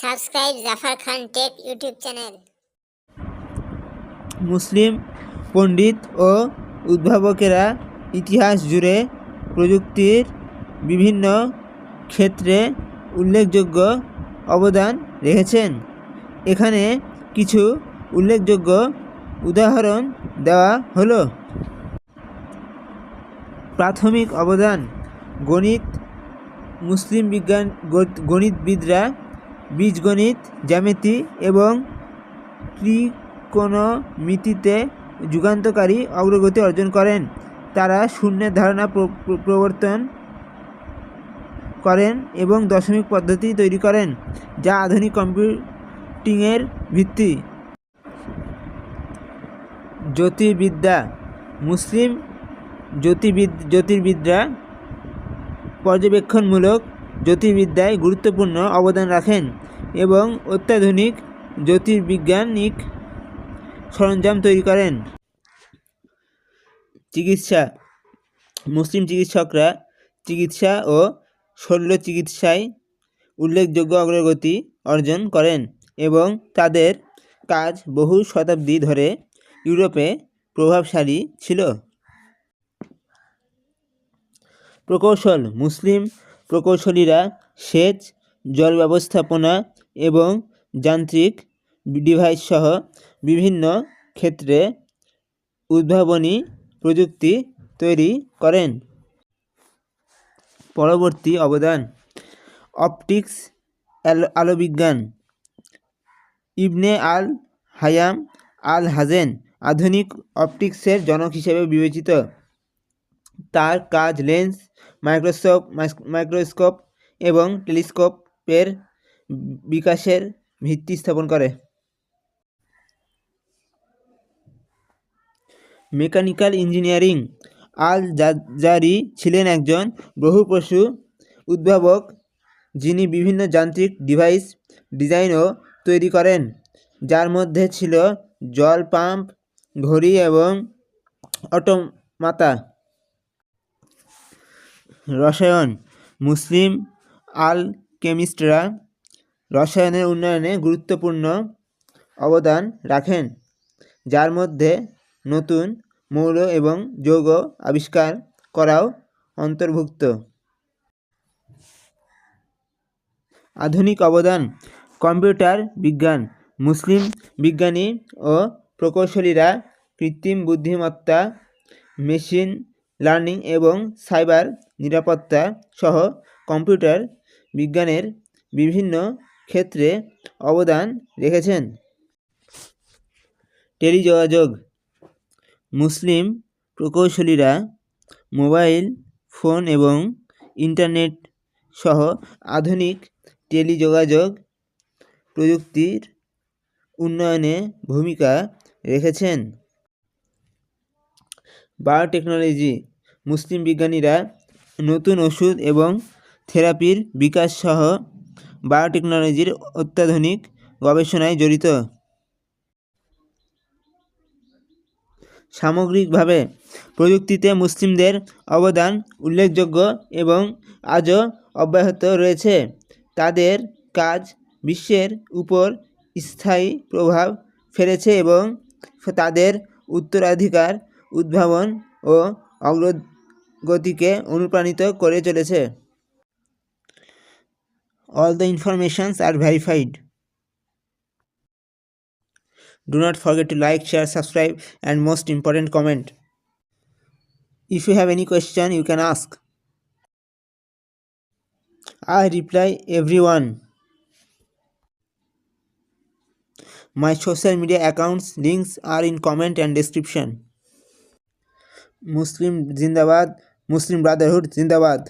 Subscribe Zafar Khan tech YouTube channel. মুসলিম পণ্ডিত ও উদ্ভাবকেরা ইতিহাস জুড়ে প্রযুক্তির বিভিন্ন ক্ষেত্রে উল্লেখযোগ্য অবদান রেখেছেন। এখানে কিছু উল্লেখযোগ্য উদাহরণ দেওয়া হলো। প্রাথমিক অবদান, গণিত, মুসলিম বিজ্ঞান গণিতবিদরা বীজগণিত, জ্যামিতি এবং ত্রিকোণমিতিতে যুগান্তকারী অগ্রগতি অর্জন করেন। তারা শূন্যের ধারণা প্র- প্র- প্রবর্তন করেন এবং দশমিক পদ্ধতি তৈরি করেন, যা আধুনিক কম্পিউটিংয়ের ভিত্তি। জ্যোতির্বিদ্যা, মুসলিম জ্যোতির্বিদ, জ্যোতির্বিদরা পর্যবেক্ষণমূলক জ্যোতির্বিদ্যায় গুরুত্বপূর্ণ অবদান রাখেন এবং অত্যাধুনিক জ্যোতির্বিজ্ঞানিক সরঞ্জাম তৈরি করেন। চিকিৎসা, মুসলিম চিকিৎসকরা চিকিৎসা ও শল্য চিকিৎসায় উল্লেখযোগ্য অগ্রগতি অর্জন করেন এবং তাদের কাজ বহু শতাব্দী ধরে ইউরোপে প্রভাবশালী ছিল। প্রকৌশল, মুসলিম প্রকৌশলীরা সেচ, জল ব্যবস্থাপনা এবং যান্ত্রিক ডিভাইস সহ বিভিন্ন ক্ষেত্রে উদ্ভাবনী প্রযুক্তি তৈরি করেন। পরবর্তী অবদান, অপটিক্স আলো- আলোবিজ্ঞান। ইবনে আল হায়াম আল হাজেন আধুনিক অপটিক্সের জনক হিসেবে বিবেচিত। তার কাজ লেন্স মাইক্রোস্কোপ মাইক্রোস্কোপ এবং টেলিস্কোপের বিকাশের ভিত্তি স্থাপন করে। Mechanical engineering. আল জাজারি ছিলেন একজন বহুপশু উদ্ভাবক যিনি বিভিন্ন যান্ত্রিক ডিভাইস ডিজাইন ও তৈরি করেন, যার মধ্যে ছিল জল পাম্প, ঘড়ি এবং অটোমাতা। রসায়ন, মুসলিম আল কেমিস্টরা রসায়নের উন্নয়নে গুরুত্বপূর্ণ অবদান রাখেন, যার মধ্যে নতুন মৌল এবং যৌগ আবিষ্কার করাও অন্তর্ভুক্ত। আধুনিক অবদান, কম্পিউটার বিজ্ঞান, মুসলিম বিজ্ঞানী ও প্রকৌশলীরা কৃত্রিম বুদ্ধিমত্তা, মেশিন লার্নিং এবং সাইবার নিরাপত্তা সহ কম্পিউটার বিজ্ঞানের বিভিন্ন ক্ষেত্রে অবদান রেখেছেন। টেলিযোগাযোগ, মুসলিম প্রকৌশলীরা মোবাইল, ফোন এবং ইন্টারনেট সহ আধুনিক টেলিযোগাযোগ প্রযুক্তির উন্নয়নে ভূমিকা রেখেছেন। বায়োটেকনোলজি মুসলিম বিজ্ঞানীরা নতুন ওষুধ এবং থেরাপির বিকাশ সহ বায়োটেকনোলজির অত্যাধুনিক গবেষণায় জড়িত। সামগ্রিকভাবে প্রযুক্তিতে মুসলিমদের অবদান উল্লেখযোগ্য এবং আজও অব্যাহত রয়েছে। তাদের কাজ বিশ্বের উপর স্থায়ী প্রভাব ফেলেছে এবং তাদের উত্তরাধিকার, উদ্ভাবন ও অগ্রগতিকে অনুপ্রাণিত করে চলেছে। All the informations are verified do not forget to like share subscribe and most important comment if you have any question you can ask I reply every one my social media accounts links are in comment and description मुस्लिम जिंदाबाद मुस्लिम brotherhood जिंदाबाद।